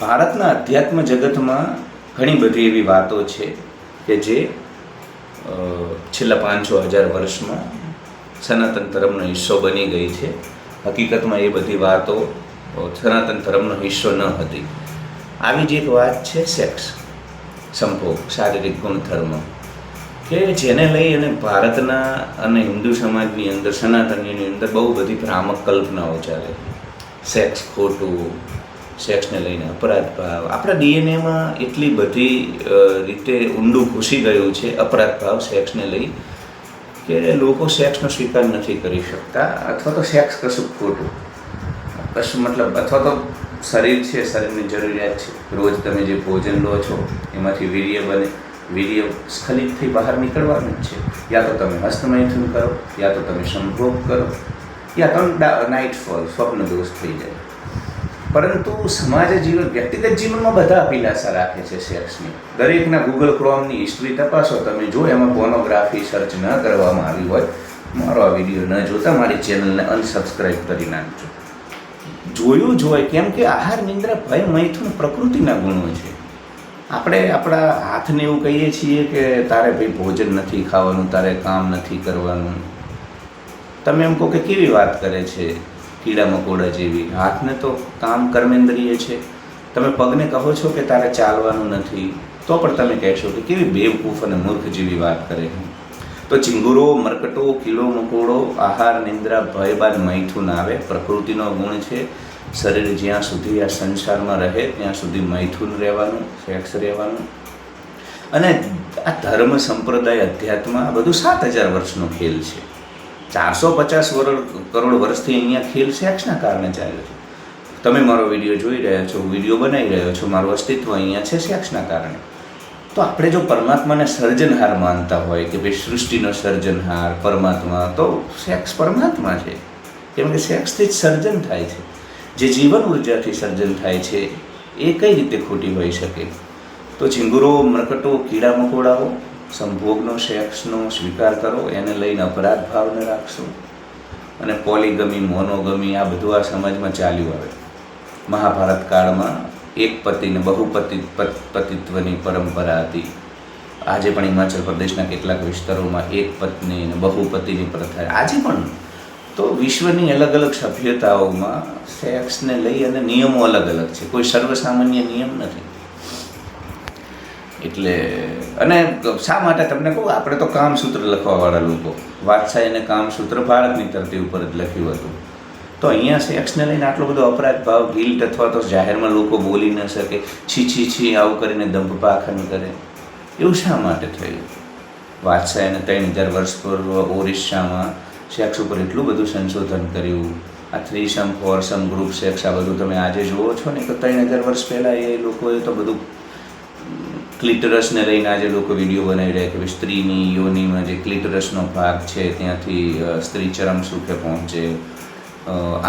ભારતના અધ્યાત્મ જગતમાં ઘણી બધી એવી વાતો છે કે જે છેલ્લા પાંચસો હજાર વર્ષમાં સનાતન ધર્મનો હિસ્સો બની ગઈ છે. હકીકતમાં એ બધી વાતો સનાતન ધર્મનો હિસ્સો ન હતી. આવી જ એક વાત છે સેક્સ સંભોગ શારીરિક ગુણધર્મ, કે જેને લઈ અને ભારતના અને હિન્દુ સમાજની અંદર, સનાતનની અંદર બહુ બધી ભ્રામક કલ્પનાઓ ચાલે સેક્સ ખોટું સેક્સને લઈને અપરાધ. ભાવ આપણા ડીએનએમાં એટલી બધી રીતે ઊંડું ઘૂસી ગયું છે અપરાધ ભાવ સેક્સને લઈ કે લોકો સેક્સનો સ્વીકાર નથી કરી શકતા. અથવા તો સેક્સ કશું ખોટું. કશું મતલબ અથવા તો શરીર છે, શરીરની જરૂરિયાત છે. રોજ તમે જે ભોજન લો છો, એમાંથી વીર્ય બને. વીર્ય સ્ખલિતથી બહાર નીકળવાનું જ છે. યા તો તમે હસ્તમૈથુન કરો, યા તો તમે સંભોગ કરો. યા તો નાઇટ ફોલ સ્વપ્ન દોષ થઈ જાય. પરંતુ સમાજ જીવન વ્યક્તિગત જીવનમાં બધા અભિલાષા રાખે છે સેક્સની. દરેકના ગૂગલ ક્રોમની હિસ્ટ્રી તપાસો. તમે જો એમાં પોર્નોગ્રાફી સર્ચ ન કરવામાં આવી હોય, મારો આ વીડિયો ન જોતા, મારી ચેનલને અનસબસ્ક્રાઈબ કરી નાખજો. જોયું જ હોય, કેમ કે આહાર, નિંદ્રા, ભય, મૈથુન પ્રકૃતિના ગુણો છે. આપણે આપણા હાથને એવું કહીએ છીએ કે તારે ભાઈ ભોજન નથી ખાવાનું, તારે કામ નથી કરવાનું. તમે એમ કહો કે કેવી વાત કરે છે? કીડા મકોડા જેવી. હાથને તો કામ કર્મેન્દ્રિય છે. તમે પગને કહો છો કે તારે ચાલવાનું નથી, તો પણ તમે કહેશો કે કેવી બેવકૂફ અને મૂર્ખ જેવી વાત કરે તો ચિંગુરો, મરકટો કીડો મકોડો, આહાર, નિંદ્રા ભય બાદ મૈથુન આવે. પ્રકૃતિનો ગુણ છે, શરીર જ્યાં સુધી આ સંસારમાં રહે, ત્યાં સુધી મૈથુન રહેવાનું, સેક્સ રહેવાનું. અને આ ધર્મ સંપ્રદાય, અધ્યાત્મ, આ બધું સાત હજાર વર્ષનો ખેલ છે. ચારસો પચાસ વર્ષ કરોડ વર્ષથી અહીંયા ખેલ સેક્સના કારણે ચાલ્યો છે. તમે મારો વીડિયો જોઈ રહ્યા છો, વીડિયો બનાવી રહ્યો છો, મારું અસ્તિત્વ અહીંયા છે સેક્સના કારણે. તો આપણે જો પરમાત્માને સર્જનહાર માનતા હોય કે ભાઈ સૃષ્ટિનો સર્જનહાર, પરમાત્મા, તો સેક્સ પરમાત્મા છે. કેમ કે સેક્સથી જ સર્જન થાય છે. જે જીવન ઉર્જાથી સર્જન થાય છે, એ કઈ રીતે ખોટી હોઈ શકે? તો ઝીંગુરો મરકટો, કીડા મકોડાઓ સંભોગનો સેક્સનો સ્વીકાર કરો, એને લઈને અપરાધ ભાવને રાખશો. અને પોલીગમી, મોનોગમી, આ બધું આ સમાજમાં ચાલ્યું આવે. મહાભારત કાળમાં એક પતિને બહુપતિ, પત- પતિત્વની પરંપરા હતી. આજે પણ હિમાચલ પ્રદેશના કેટલાક વિસ્તારોમાં એક પત્ની અને બહુપતિની પ્રથા. આજે પણ તો વિશ્વની અલગ અલગ સભ્યતાઓમાં સેક્સને લઈ અને નિયમો અલગ અલગ છે. કોઈ સર્વસામાન્ય નિયમ નથી. એટલે અને શા માટે તમને કહું, આપણે તો કામસૂત્ર લખવાવાળા લોકો. વાત્સાયને કામસૂત્ર ભારતની ધરતી ઉપર જ લખ્યું હતું. તો અહીંયા સેક્સને લઈને આટલો બધો અપરાધ ભાવ, ગિલ્ટ અથવા તો જાહેરમાં લોકો બોલી ન શકે, છી છી છી, આવું કરીને દંભ પાખન કરે. એવું શા માટે થયું? વાત્સાયને ત્રણ હજાર વર્ષ પૂર્વ ઓરિસ્સામાં સેક્સ ઉપર એટલું બધું સંશોધન કર્યું. આ threesome foursome group sex આ બધું તમે આજે જુઓ છો ને તો ત્રણ હજાર વર્ષ પહેલાં એ લોકોએ તો બધું ક્લિટરસને લઈને આજે લોકો વીડિયો બનાવી રહ્યા કે સ્ત્રીની યોનિમાં જે ક્લિટરસનો ભાગ છે, ત્યાંથી સ્ત્રી ચરમ સુખે પહોંચે.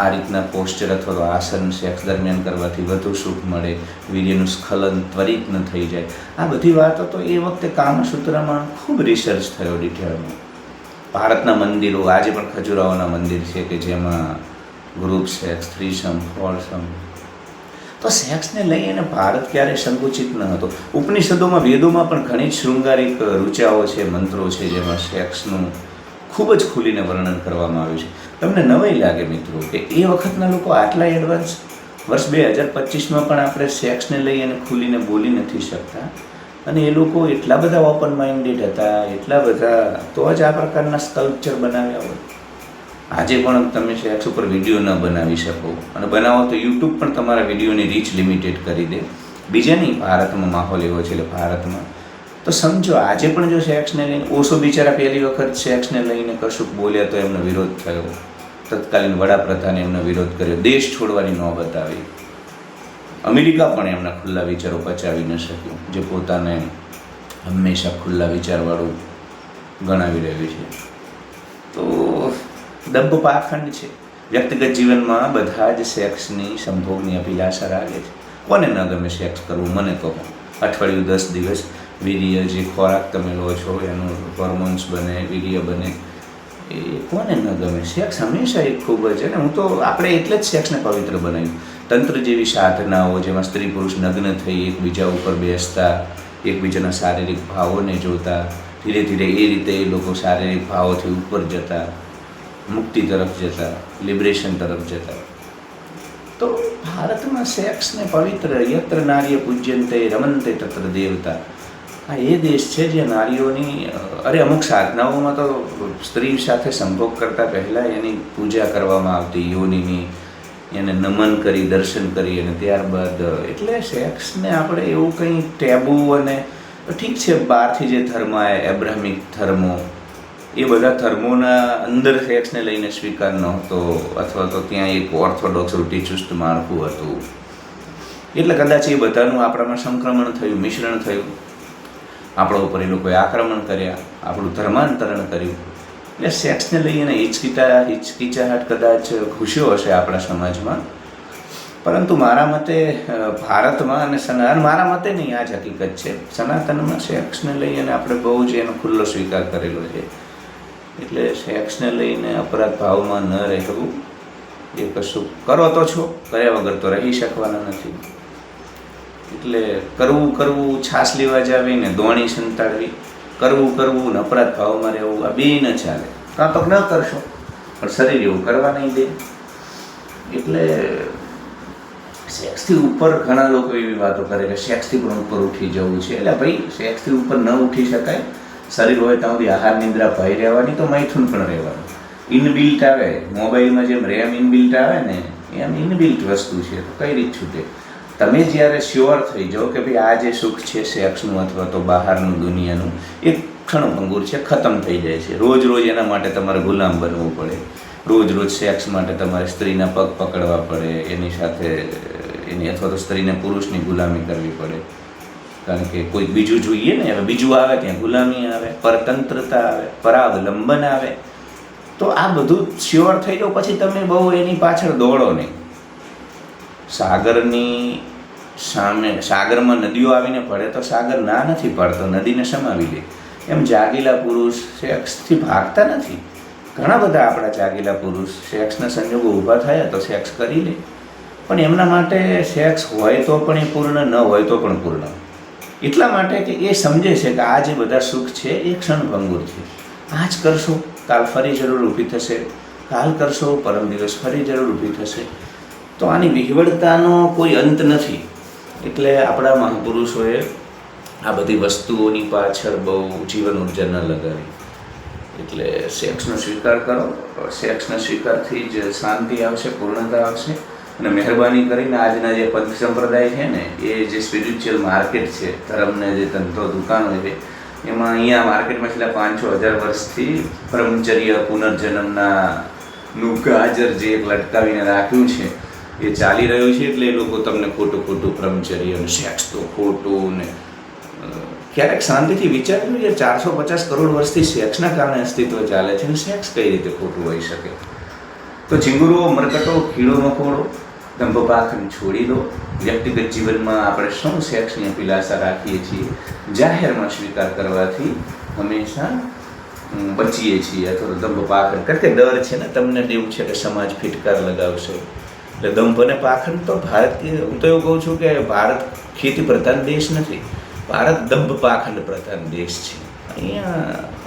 આ રીતના પોસ્ચર અથવા તો આસન સેક્સ દરમિયાન કરવાથી વધુ સુખ મળે. વીર્યનું સ્ખલન ત્વરિત ન થઈ જાય. આ બધી વાતો તો એ વખતે કામસૂત્રમાં ખૂબ રિસર્ચ થયો ડિટેલમાં ભારતના મંદિરો, આજે પણ ખજુરાહોના મંદિર છે કે જેમાં ગ્રુપ સેક્સ થ્રીસમ ફોરસમ તો સેક્સને લઈ અને ભારત ક્યારે સંકુચિત ન હતો. ઉપનિષદોમાં, વેદોમાં પણ ઘણી જ શૃંગારિક રૂચાઓ છે, મંત્રો છે, જેમાં સેક્સનું ખૂબ જ ખુલીને વર્ણન કરવામાં આવ્યું છે. તમને નવાઈ લાગે મિત્રો કે એ વખતના લોકો આટલા એડવાન્સ વર્ષ બે હજાર પચીસમાં પણ આપણે સેક્સને લઈ અને ખુલીને બોલી નથી શકતા. અને એ લોકો એટલા બધા ઓપન માઇન્ડેડ હતા, એટલા બધા, તો જ આ પ્રકારના સ્કલ્પચર બનાવ્યા હોય. આજે પણ તમે સેક્સ ઉપર વીડિયો ન બનાવી શકો. અને બનાવો તો યુટ્યુબ પણ તમારા વિડીયોની રીચ લિમિટેડ કરી દે. બીજા નહીં, ભારતમાં માહોલ એવો છે એટલે ભારતમાં. તો સમજો, આજે પણ જો સેક્સને લઈને, ઓછો બિચારા પહેલી વખત સેક્સને લઈને કશુંક બોલ્યા તો એમનો વિરોધ થયો. તત્કાલીન વડાપ્રધાને એમનો વિરોધ કર્યો. દેશ છોડવાની નોબત આવી અમેરિકા પણ એમના ખુલ્લા વિચારો પચાવી ન શક્યું, જે પોતાને હંમેશા ખુલ્લા વિચારવાળું ગણાવી રહ્યું છે. તો દંભ પાખંડ છે. વ્યક્તિગત જીવનમાં બધા જ સેક્સની સંભોગની અભિલાષા રાખે છે. કોને ન ગમે સેક્સ કરવું, મને કહો. અઠવાડિયું દસ દિવસ વીર્ય જે ખોરાક તમે લો છો, એનું હોર્મોન્સ બને, વીર્ય બને, એ કોને ન ગમે? સેક્સ હંમેશા એક ખૂબ જ અને હું તો આપણે એટલે જ સેક્સને પવિત્ર બનાવ્યું. તંત્ર જેવી સાધનાઓ, જેમાં સ્ત્રી પુરુષ નગ્ન થઈ એકબીજા ઉપર બેસતા, એકબીજાના શારીરિક ભાવોને જોતા, ધીરે ધીરે એ રીતે એ લોકો શારીરિક ભાવોથી ઉપર જતા મુક્તિ તરફ જતા લિબરેશન તરફ જતા. તો ભારતમાં સેક્સને પવિત્ર યત્ર નારીય પૂજ્યંતે રમંતે તત્ર દેવતા. આ એ દેશ છે જે નારીઓની, અરે અમુક સાધનાઓમાં તો સ્ત્રી સાથે સંભોગ કરતાં પહેલાં એની પૂજા કરવામાં આવતી, યોનિની, એને નમન કરી, દર્શન કરી અને ત્યારબાદ, એટલે સેક્સને આપણે એવું કંઈ ટેબુ અને, ઠીક છે, બહારથી જે ધર્મ એબ્રાહમિક ધર્મો એ બધા ધર્મોના અંદર સેક્સને લઈને સ્વીકાર નહોતો અથવા તો ત્યાં એક ઓર્થોડોક્સ રૂઢિચુસ્ત માળખું હતું. એટલે કદાચ એ બધાનું આપણામાં સંક્રમણ થયું, મિશ્રણ થયું. આપણા ઉપર એ લોકોએ આક્રમણ કર્યા, આપણું ધર્માંતરણ કર્યું. એટલે સેક્સને લઈને હિચકિટા હિચકિચાહટ કદાચ ઘૂસ્યો હશે આપણા સમાજમાં. પરંતુ મારા મતે ભારતમાં અને સનાતન મારા મતે નહીં આ જ હકીકત છે. સનાતનમાં સેક્સને લઈને આપણે બહુ જ એનો ખુલ્લો સ્વીકાર કરેલો છે. એટલે સેક્સને લઈને અપરાધ ભાવમાં ન રહેવું એ કશું કરો તો છો કર્યા વગર તો રહી શકવાના નથી. એટલે કરવું કરવું છાસ લેવા જાવી ને દોણી સંતાડવી કરવું કરવું ને અપરાધ ભાવમાં રહેવું આ બે ન ચાલે. કાં તો ન કરશો? પણ શરીર એવું કરવા નહીં દે. એટલે સેક્સથી ઉપર ઘણા લોકો એવી વાતો કરે કે સેક્સથી પણ ઉપર ઉઠી જવું છે. એટલે ભાઈ સેક્સથી ઉપર ન ઉઠી શકાય. શરીર હોય ત્યાં સુધી આહાર, નિંદ્રા, ભય રહેવાની તો મૈથુન પણ રહેવાનું. ઇનબિલ્ટ આવે, મોબાઈલમાં જેમ રેમ ઇનબિલ્ટ આવે ને, એમ ઇનબિલ્ટ વસ્તુ છે, તો કઈ રીત છૂટે? તમે જ્યારે શ્યોર થઈ જાઓ કે ભાઈ આ જે સુખ છે, સેક્સનું અથવા તો બહારનું, દુનિયાનું, એ ક્ષણભંગુર છે, ખતમ થઈ જાય છે. રોજ રોજ એના માટે તમારે ગુલામ બનવું પડે. રોજ રોજ સેક્સ માટે તમારે સ્ત્રીના પગ પકડવા પડે, એની સાથે, એની અથવા તો સ્ત્રીને પુરુષની ગુલામી કરવી પડે. કારણ કે કોઈ બીજું જોઈએ ને, હવે બીજું આવે, ત્યાં ગુલામી આવે, પરતંત્રતા આવે પરાવલંબન આવે, તો આ બધું શ્યોર થઈ જાઓ પછી તમે બહુ એની પાછળ દોડો નહીં. સાગરની સામે, સાગરમાં નદીઓ આવીને પડે તો સાગર ના નથી પડતો, નદીને સમાવી લે. એમ જાગીલા પુરુષ સેક્સથી ભાગતા નથી. ઘણા બધા આપણા જાગીલા પુરુષ સેક્સના સંજોગો ઊભા થયા તો સેક્સ કરી લે. પણ એમના માટે સેક્સ હોય તો પણ એ પૂર્ણ, ન હોય તો પણ પૂર્ણ. એટલા માટે કે એ સમજે છે કે આ જે બધા સુખ છે, એ ક્ષણભંગુર છે. આજ કરશો, કાલ ફરી જરૂર ઊભી થશે. કાલ કરશો, પરમ દિવસ ફરી જરૂર ઊભી થશે. તો આની વિહવળતાનો કોઈ અંત નથી. એટલે આપણા મહાપુરુષોએ આ બધી વસ્તુઓની પાછળ બહુ જીવન ઊર્જા ન લગાવી. એટલે સેક્સનો સ્વીકાર કરો. સેક્સના સ્વીકારથી જ શાંતિ આવશે, પૂર્ણતા આવશે. અને મહેરબાની કરીને આજના જે પંથ સંપ્રદાય છે ને, એ જે સ્પિરિચ્યુઅલ માર્કેટ છે, ધર્મને જે ધંધો, દુકાનો છે, એમાં અહીંયા માર્કેટમાં છેલ્લા પાંચ છ હજાર વર્ષથી બ્રહ્મચર્ય, પુનર્જન્મના નું ગાજર જે એક લટકાવીને રાખ્યું છે, એ ચાલી રહ્યું છે એટલે એ લોકો તમને ખોટું ખોટું બ્રહ્મચર્ય સેક્સ તો ખોટું ને ક્યારેક શાંતિથી વિચાર્યું કે ચારસો પચાસ કરોડ વર્ષથી સેક્સના કારણે અસ્તિત્વ ચાલે છે, અને સેક્સ કઈ રીતે ખોટું હોઈ શકે? તો ચીંગુરો મરકટો કીડો મકોડો દંભપાખંડ છોડી દો. વ્યક્તિગત જીવનમાં આપણે શું સેક્સની અભિલાષા રાખીએ છીએ? જાહેરમાં સ્વીકાર કરવાથી હંમેશા બચીએ છીએ. અથવા દંભ પાખંડ. કારણ કે ડર છે ને, તમને એવું છે કે સમાજ ફિટકાર લગાવશે. એટલે દંભ અને પાખંડ તો ભારતીય, હું તો એવું કહું છું કે ભારત ખેતી પ્રધાન દેશ નથી. ભારત દંભ પાખંડ પ્રધાન દેશ છે. અહીંયા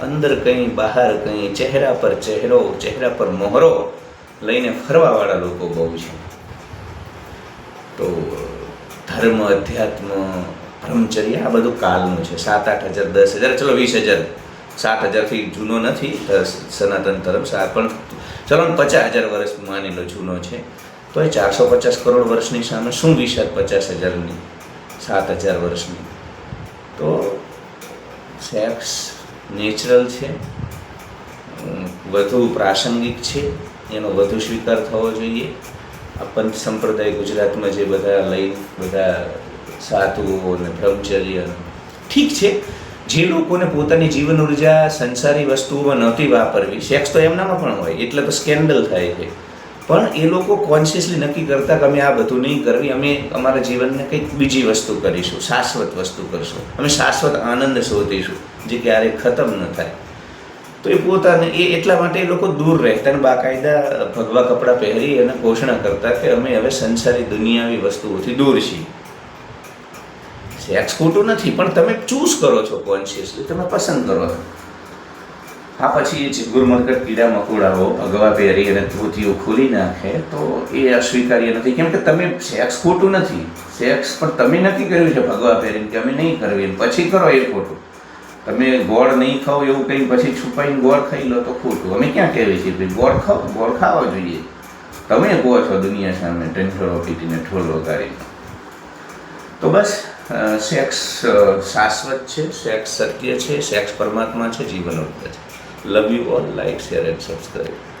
અંદર કંઈ, બહાર કંઈ, ચહેરા પર ચહેરો, ચહેરા પર મોહરો લઈને ફરવાવાળા લોકો બહુ છે. તો, ધર્મ, અધ્યાત્મ, બ્રહ્મચર્ય, આ બધું કાલનું છે. સાત, આઠ હજાર, દસ હજાર, ચલો વીસ હજાર. સાત હજારથી જૂનો નથી સનાતન ધર્મ સાત પણ ચલો પચાસ હજાર વર્ષ માની લો જૂનો છે. તો એ ચારસો પચાસ કરોડ વર્ષની સામે શું વિશાળ પચાસ હજારની? સાત હજાર વર્ષની. તો સેક્સ નેચરલ છે. વધુ પ્રાસંગિક છે. એનો વધુ સ્વીકાર થવો જોઈએ. આ પંથ સંપ્રદાય ગુજરાતમાં જે બધા લઈ બધા સાધુઓ અને બ્રહ્મચર્ય ઠીક છે. જે લોકોને પોતાની જીવન ઊર્જા સંસારી વસ્તુઓમાં નહોતી વાપરવી, સેક્સ તો એમનામાં પણ હોય, એટલે તો સ્કેન્ડલ થાય છે. પણ એ લોકો કોન્શિયસલી નક્કી કરતા કે અમે આ બધું નહીં કરવી, અમે અમારા જીવનને કંઈક બીજી વસ્તુ કરીશું, શાશ્વત વસ્તુ કરશું. અમે શાશ્વત આનંદ શોધીશું, જે ક્યારેય ખતમ ન થાય. તો એ પોતાને એ એટલા માટે એ લોકો દૂર રહેતા અને બાકાયદા ભગવા કપડાં પહેરી અને ઘોષણા કરતા કે અમે હવે સંસારી દુનિયાવી વસ્તુઓથી દૂર છીએ. સેક્સ ખોટું નથી, પણ તમે ચૂઝ કરો છો કોન્શિયસલી તમે પસંદ કરો છો. આ પછી જે ગુરમરકટ કીડા મકોડાઓ ભગવા પહેરી અને ધોતીઓ ખોલી નાખે, તો એ અસ્વીકાર્ય નથી. કેમ કે તમે સેક્સ ખોટું નથી. સેક્સ પણ તમે નક્કી કર્યું છે ભગવા પહેરીને કે અમે નહીં કરવી. પછી કરો એ ખોટું. તમે ગોળ નહીં ખાઓ એવું કંઈ પછી છુપાઈને ગોળ ખાઈ લો તો ખોટું. અમે ક્યાં કહેવી છીએ ભાઈ ગોળ ખાઓ, ગોળ ખાવા જોઈએ. તમે કહો છો દુનિયા સામે ટેન્ટરો પીટીને ઠોલ વગાડીને તો બસ સેક્સ શાશ્વત છે, સેક્સ સત્ય છે, સેક્સ પરમાત્મા છે, જીવન છે. Love you all like share and subscribe